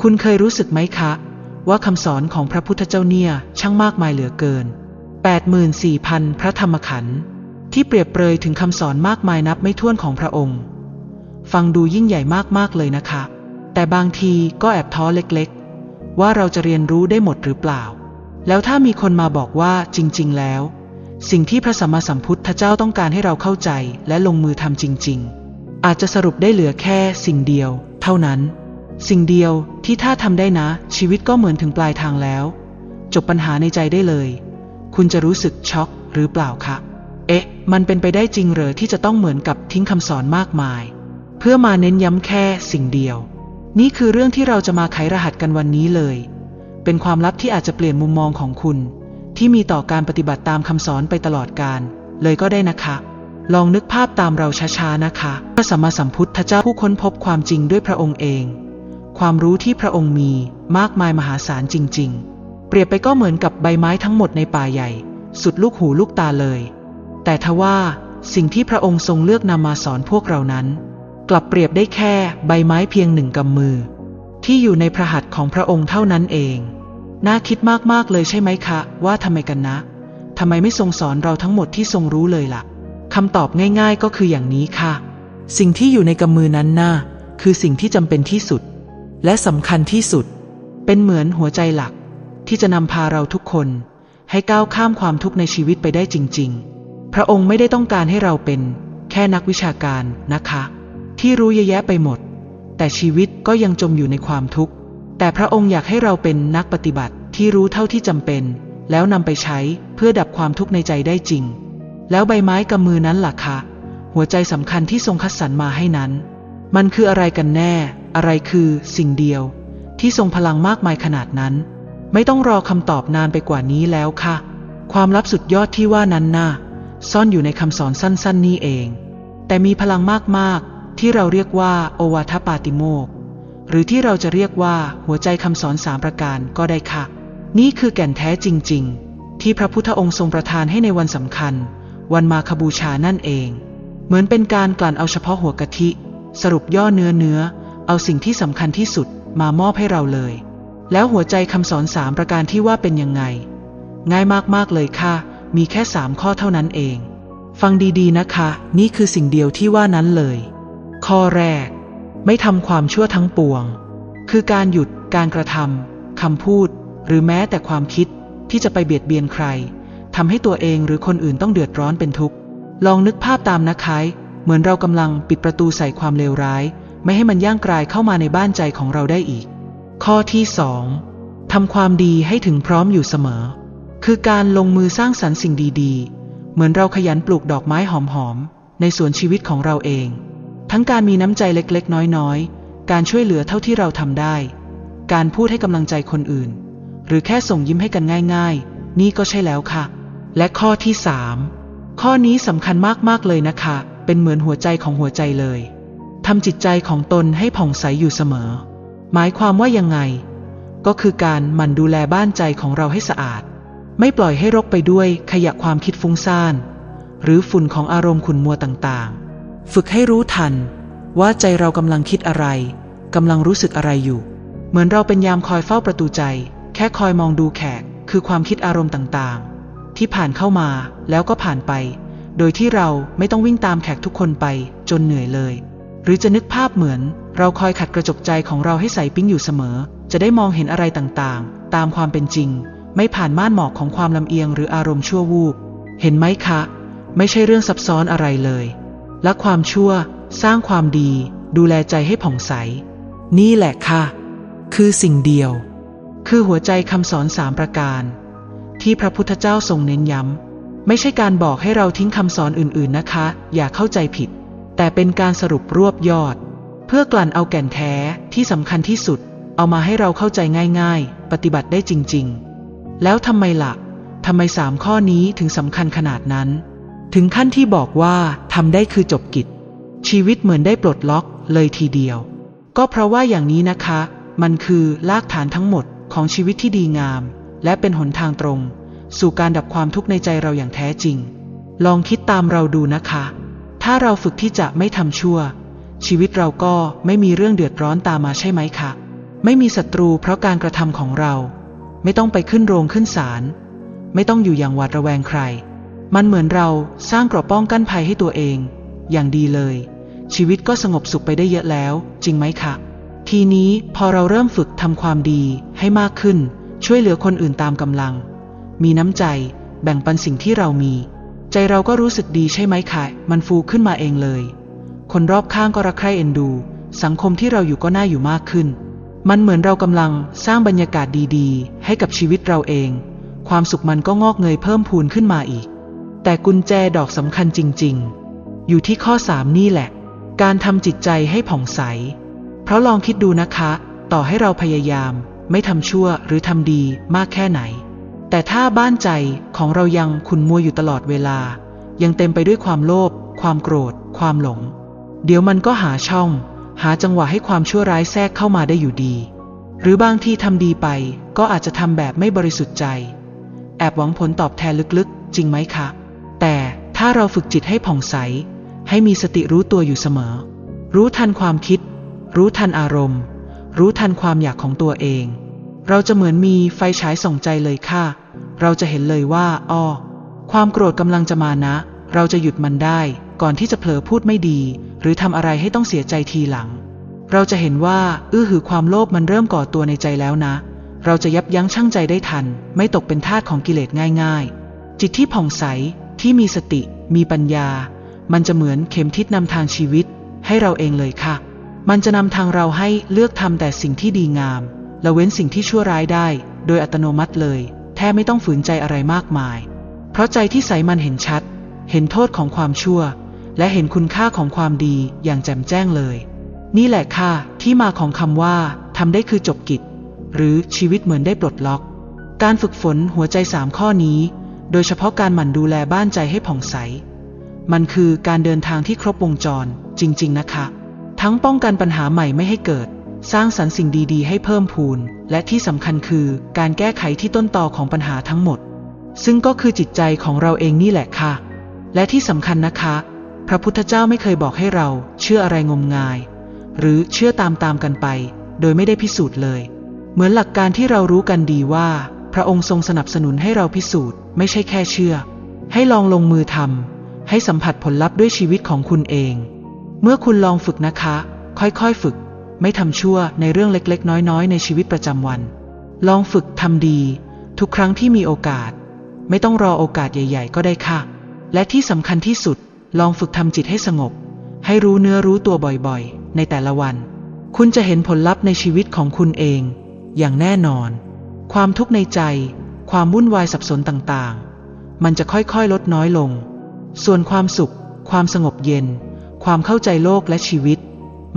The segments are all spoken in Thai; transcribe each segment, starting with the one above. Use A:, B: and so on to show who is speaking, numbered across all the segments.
A: คุณเคยรู้สึกไหมคะ ว่าคำสอนของพระพุทธเจ้าเนี่ยช่างมากมายเหลือเกิน 84,000 พระธรรมขันธ์ที่เปรียบเปรยถึงคำสอนมากมายนับไม่ถ้วนของพระองค์ ฟังดูยิ่งใหญ่มากๆเลยนะคะ แต่บางทีก็แอบท้อเล็กๆ ว่าเราจะเรียนรู้ได้หมดหรือเปล่า แล้วถ้ามีคนมาบอกว่าจริง ๆ แล้ว สิ่งที่พระสัมมาสัมพุทธเจ้าต้องการให้เราเข้าใจและลงมือทำจริง ๆ อาจจะสรุปได้เหลือแค่สิ่งเดียว เท่านั้น สิ่งเดียวที่ถ้าทำได้นะ ชีวิตก็เหมือนถึงปลายทางแล้ว จบปัญหาในใจได้เลย คุณจะรู้สึกช็อกหรือเปล่าคะ เอ๊ะ มันเป็นไปได้จริงเหรอที่จะต้องเหมือนกับทิ้งคำสอนมากมาย เพื่อมาเน้นย้ำแค่สิ่งเดียว นี่คือเรื่องที่เราจะมาไขรหัสกันวันนี้เลย เป็นความลับที่อาจจะเปลี่ยนมุมมองของคุณ ที่มีต่อการปฏิบัติตามคำสอนไปตลอดการ เลยก็ได้นะคะ ลองนึกภาพตามเราช้าๆนะคะ พระสัมมาสัมพุทธเจ้าผู้ค้นพบความจริงด้วยพระองค์เอง ความรู้ที่พระองค์มีมากมายมหาศาลจริง ๆ เปรียบไปก็เหมือนกับใบไม้ทั้งหมดในป่าใหญ่ สุดลูกหูลูกตาเลย แต่ทว่าสิ่งที่พระองค์ทรงเลือกนำมาสอนพวกเรานั้น กลับเปรียบได้แค่ใบไม้เพียงหนึ่งกำมือ ที่อยู่ในพระหัตถ์ของพระองค์เท่านั้นเอง น่าคิดมากๆเลยใช่ไหมคะ ว่าทำไมกันนะทำไมไม่ทรงสอนเราทั้งหมดที่ทรงรู้เลยล่ะคำตอบง่าย ๆ ก็คืออย่างนี้ค่ะ สิ่งที่อยู่ในกำมือนั้นน่ะคือสิ่งที่จำเป็นที่สุด และสำคัญที่สุด เป็นเหมือนหัวใจหลัก ที่จะนำพาเราทุกคน ให้ก้าวข้ามความทุกข์ในชีวิตไปได้จริง ๆ พระองค์ไม่ได้ต้องการให้เราเป็น แค่นักวิชาการนะคะ ที่รู้เยอะแยะไปหมด แต่ชีวิตก็ยังจมอยู่ในความทุกข์ แต่พระองค์อยากให้เราเป็นนักปฏิบัติที่รู้เท่าที่จำเป็น แล้วนำไปใช้เพื่อดับความทุกข์ในใจได้จริง แล้วใบไม้กำมือนั้นล่ะคะหัวใจสำคัญที่ทรงคัดสรรมาให้นั้น มันคืออะไรกันแน่ อะไรคือสิ่งเดียว ที่ทรงพลังมากมายขนาดนั้น ไม่ต้องรอคำตอบนานไปกว่านี้แล้วค่ะ ความลับสุดยอดที่ว่านั้นน่ะซ่อนอยู่ในคำสอนสั้น ๆ นี่เอง แต่มีพลังมากๆ ที่เราเรียกว่าโอวาทปาติโมก หรือที่เราจะเรียกว่าหัวใจคำสอนสามประการก็ได้ค่ะ นี่คือแก่นแท้จริง ๆ ที่พระพุทธองค์ทรงประทานให้ในวันสำคัญ วันมาคบูชานั่นเอง เหมือนเป็นการกลั่นเอาเฉพาะหัวกะทิ สรุปย่อเนื้อเนื้อ เอาสิ่งที่สำคัญที่สุดมามอบให้เราเลย แล้วหัวใจคำสอนสามประการที่ว่าเป็นยังไง ง่ายมากๆเลยค่ะ มีแค่สามข้อเท่านั้นเอง ฟังดีๆนะคะ นี่คือสิ่งเดียวที่ว่านั้นเลย ข้อแรก ไม่ทำความชั่วทั้งปวง คือการหยุดการกระทำคำพูด หรือแม้แต่ความคิดที่จะไปเบียดเบียนใครทำให้ตัวเองหรือคนอื่นต้องเดือดร้อนเป็นทุกข์ลองนึกภาพตามนะคะเหมือนเรากำลังปิดประตูใส่ความเลวร้าย ไม่ให้มันย่างกรายเข้ามาในบ้านใจของเราได้อีก ข้อที่สองทำความดีให้ถึงพร้อมอยู่เสมอ คือการลงมือสร้างสรรค์สิ่งดีๆ เหมือนเราขยันปลูกดอกไม้หอมๆ ในสวนชีวิตของเราเอง ทั้งการมีน้ำใจเล็กๆ น้อยๆ การช่วยเหลือเท่าที่เราทำได้ การพูดให้กำลังใจคนอื่น หรือแค่ส่งยิ้มให้กันง่ายๆ นี่ก็ใช่แล้วค่ะ และข้อที่สามข้อนี้สำคัญมากๆเลยนะคะ เป็นเหมือนหัวใจของหัวใจเลย ทำจิตใจของตนให้ผ่องใสอยู่เสมอ หมายความว่ายังไง ก็คือการหมั่นดูแลบ้านใจของเราให้สะอาด ไม่ปล่อยให้รกไปด้วยขยะความคิดฟุ้งซ่าน หรือฝุ่นของอารมณ์ขุนมัวต่างๆ ฝึกให้รู้ทัน ว่าใจเรากำลังคิดอะไรกำลังรู้สึกอะไรอยู่ เหมือนเราเป็นยามคอยเฝ้าประตูใจ แค่คอยมองดูแขก คือความคิดอารมณ์ต่างๆ ที่ผ่านเข้ามาแล้วก็ผ่านไป โดยที่เราไม่ต้องวิ่งตามแขกทุกคนไปจนเหนื่อยเลย หรือจะนึกภาพเหมือน เราคอยขัดกระจกใจของเราให้ใสปิ้งอยู่เสมอ จะได้มองเห็นอะไรต่างๆ ตามความเป็นจริง ไม่ผ่านม่านหมอกของความลำเอียงหรืออารมณ์ชั่ววูบ เห็นไหมคะ ไม่ใช่เรื่องซับซ้อนอะไรเลยและความชั่ว สร้างความดี ดูแลใจให้ผ่องใส นี่แหละค่ะ คือสิ่งเดียว คือหัวใจคำสอนสามประการ ที่พระพุทธเจ้าทรงเน้นย้ำไม่ใช่การบอกให้เราทิ้งคำสอนอื่นๆนะคะ อย่าเข้าใจผิด แต่เป็นการสรุปรวบยอด เพื่อกลั่นเอาแก่นแท้ที่สำคัญที่สุด เอามาให้เราเข้าใจง่าย ๆ ปฏิบัติได้จริง ๆ แล้วทำไมละ่ะทำไมสามข้อนี้ถึงสำคัญขนาดนั้น ถึงขั้นที่บอกว่าทำได้คือจบกิจ ชีวิตเหมือนได้ปลดล็อกเลยทีเดียว ก็เพราะว่าอย่างนี้นะคะ มันคือรากฐานทั้งหมดของชีวิตที่ดีงาม และเป็นหนทางตรง สู่การดับความทุกข์ในใจเราอย่างแท้จริง ลองคิดตามเราดูนะคะ ถ้าเราฝึกที่จะไม่ทำชั่ว ชีวิตเราก็ไม่มีเรื่องเดือดร้อนตามมาใช่ไหมคะไม่มีศัตรูเพราะการกระทำของเรา ไม่ต้องไปขึ้นโรงขึ้นศาลไม่ต้องอยู่อย่างหวาดระแวงใคร มันเหมือนเราสร้างกราะป้องกั้นภัยให้ตัวเอง อย่างดีเลย ชีวิตก็สงบสุขไปได้เยอะแล้ว จริงไหมคะทีนี้พอเราเริ่มฝึกทำความดีให้มากขึ้น ช่วยเหลือคนอื่นตามกำลัง มีน้ำใจ แบ่งปันสิ่งที่เรามี ใจเราก็รู้สึกดีใช่ไหมคะมันฟูขึ้นมาเองเลย คนรอบข้างก็รักใคร่เอ็นดู สังคมที่เราอยู่ก็น่าอยู่มากขึ้น มันเหมือนเรากำลังสร้างบรรยากาศดีๆ ให้กับชีวิตเราเอง ความสุขมันก็งอกเงยเพิ่มพูนขึ้นมาอีก แต่กุญแจดอกสำคัญจริง ๆ อยู่ที่ข้อ 3 นี่แหละ การทำจิตใจให้ผ่องใส เพราะลองคิดดูนะคะ ต่อให้เราพยายาม ไม่ทำชั่วหรือทำดีมากแค่ไหน แต่ถ้าบ้านใจของเรายังขุนมัวอยู่ตลอดเวลา ยังเต็มไปด้วยความโลภความโกรธ ความหลง เดี๋ยวมันก็หาช่อง หาจังหวะให้ความชั่วร้ายแทรกเข้ามาได้อยู่ดี หรือบางที่ทำดีไปก็อาจจะทำแบบไม่บริสุทธิ์ใจ แอบหวังผลตอบแทนลึกๆ จริงไหมคะ แต่ถ้าเราฝึกจิตให้ผ่องใส ให้มีสติรู้ตัวอยู่เสมอ รู้ทันความคิด รู้ทันอารมณ์ รู้ทันความอยากของตัวเอง เราจะเหมือนมีไฟฉายส่องใจเลยค่ะ เราจะเห็นเลยว่าอ้อความโกรธกำลังจะมานะ เราจะหยุดมันได้ ก่อนที่จะเผลอพูดไม่ดี หรือทำอะไรให้ต้องเสียใจทีหลัง เราจะเห็นว่า อื้อหือความโลภมันเริ่มก่อตัวในใจแล้วนะ เราจะยับยั้งชั่งใจได้ทัน ไม่ตกเป็นทาสของกิเลสง่ายๆ จิตที่ผ่องใสที่มีสติ มีปัญญา มันจะเหมือนเข็มทิศนำทางชีวิต ให้เราเองเลยค่ะ มันจะนำทางเราให้เลือกทำแต่สิ่งที่ดีงามและเว้นสิ่งที่ชั่วร้ายได้ โดยอัตโนมัติเลย บไม่ต้องฝืนใจอะไรมากมาย เพราะใจที่ใสมันเห็นชัด เห็นโทษของความชั่ว และเห็นคุณค่าของความดีอย่างแจ่มแจ้งเลย นี่แหละค่ะที่มาของคำว่าทำได้คือจบกิจ หรือชีวิตเหมือนได้ปลดล็อก การฝึกฝนหัวใจสามข้อนี้ โดยเฉพาะการหมั่นดูแลบ้านใจให้ผ่องใส มันคือการเดินทางที่ครบวงจรจริง ๆ นะคะ ทั้งป้องกันปัญหาใหม่ไม่ให้เกิด สร้างสรรค์สิ่งดีๆ ให้เพิ่มพูน และที่สำคัญคือการแก้ไขที่ต้นตอของปัญหาทั้งหมด ซึ่งก็คือจิตใจของเราเองนี่แหละค่ะ และที่สำคัญนะคะ พระพุทธเจ้าไม่เคยบอกให้เรา เชื่ออะไรงมงาย หรือเชื่อตามๆกันไป โดยไม่ได้พิสูจน์เลย เหมือนหลักการที่เรารู้กันดีว่า พระองค์ทรงสนับสนุนให้เราพิสูจน์ ไม่ใช่แค่เชื่อ ให้ลองลงมือทำให้สัมผัสผลลัพธ์ด้วยชีวิตของคุณเอง เมื่อคุณลองฝึกนะคะ ค่อยๆฝึก ไม่ทำชั่วในเรื่องเล็กๆ น้อยๆ ในชีวิตประจำวัน ลองฝึกทำดี ทุกครั้งที่มีโอกาส ไม่ต้องรอโอกาสใหญ่ ๆ ก็ได้ค่ะ และที่สำคัญที่สุด ลองฝึกทำจิตให้สงบ ให้รู้เนื้อรู้ตัวบ่อยๆ ในแต่ละวัน คุณจะเห็นผลลัพธ์ในชีวิตของคุณเอง อย่างแน่นอน ความทุกข์ในใจ ความวุ่นวายสับสนต่างๆ มันจะค่อยๆ ลดน้อยลง ส่วนความสุข ความสงบเย็น ความเข้าใจโลกและชีวิต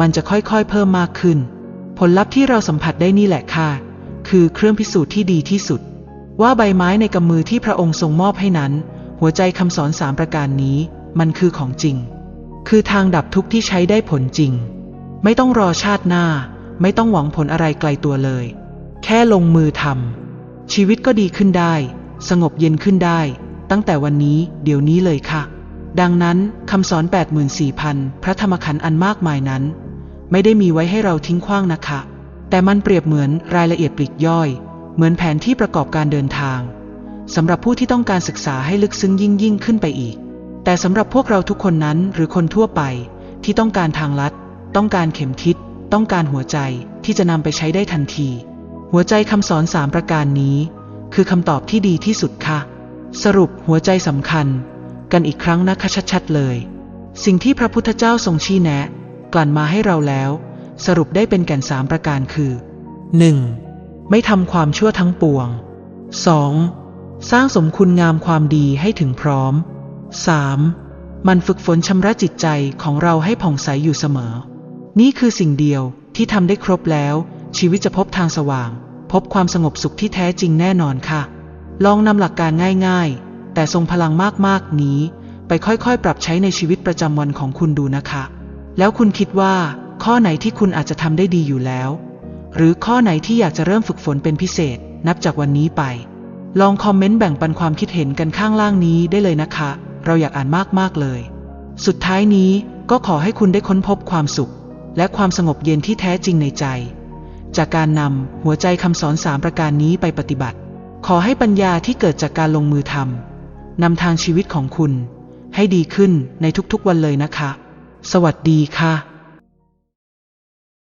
A: มันจะค่อยๆ เพิ่มมากขึ้น ผลลัพธ์ที่เราสัมผัสได้นี่แหละค่ะ คือเครื่องพิสูจน์ที่ดีที่สุด ว่าใบไม้ในกำมือที่พระองค์ทรงมอบให้นั้น หัวใจคำสอนสามประการนี้ มันคือของจริง คือทางดับทุกข์ที่ใช้ได้ผลจริง ไม่ต้องรอชาติหน้า ไม่ต้องหวังผลอะไรไกลตัวเลย แค่ลงมือทำชีวิตก็ดีขึ้นได้ สงบเย็นขึ้นได้ ตั้งแต่วันนี้เดี๋ยวนี้เลยค่ะดังนั้นคำสอน 84,000 พระธรรมขันธ์อันมากมายนั้น ไม่ได้มีไว้ให้เราทิ้งขว้างนะคะ แต่มันเปรียบเหมือนรายละเอียดปลีกย่อย เหมือนแผนที่ประกอบการเดินทางสำหรับผู้ที่ต้องการศึกษาให้ลึกซึ้งยิ่งยิ่งขึ้นไปอีก แต่สำหรับพวกเราทุกคนนั้นหรือคนทั่วไป ที่ต้องการทางลัด ต้องการเข็มทิศ ต้องการหัวใจที่จะนำไปใช้ได้ทันที หัวใจคำสอนสามประการนี้ คือคำตอบที่ดีที่สุดค่ะ สรุปหัวใจสำคัญ กันอีกครั้งนะคะชัดๆเลย สิ่งที่พระพุทธเจ้าทรงชี้แนะ กลั่นมาให้เราแล้ว สรุปได้เป็นแก่นสามประการคือ 1. ไม่ทำความชั่วทั้งปวง 2. สร้างสมคุณงามความดีให้ถึงพร้อม 3. มันฝึกฝนชำระจิตใจของเราให้ผ่องใสอยู่เสมอ นี่คือสิ่งเดียวที่ทำได้ครบแล้ว ชีวิตจะพบทางสว่าง พบความสงบสุขที่แท้จริงแน่นอนค่ะ ลองนำหลักการง่ายๆ แต่ทรงพลังมากๆนี้ ไปค่อยๆ ปรับใช้ในชีวิตประจำวันของคุณดูนะคะ แล้วคุณคิดว่าข้อไหนที่คุณอาจจะทำได้ดีอยู่แล้ว หรือข้อไหนที่อยากจะเริ่มฝึกฝนเป็นพิเศษ นับจากวันนี้ไป ลองคอมเมนต์แบ่งปันความคิดเห็นกันข้างล่างนี้ได้เลยนะคะ เราอยากอ่านมากๆเลย สุดท้ายนี้ก็ขอให้คุณได้ค้นพบความสุข และความสงบเย็นที่แท้จริงในใจ จากการนำหัวใจคำสอนสามประการนี้ไปปฏิบัติ ขอให้ปัญญาที่เกิดจากการลงมือทำนำทางชีวิตของคุณ ให้ดีขึ้นในทุกๆวันเลยนะคะ สวัสดีค่ะ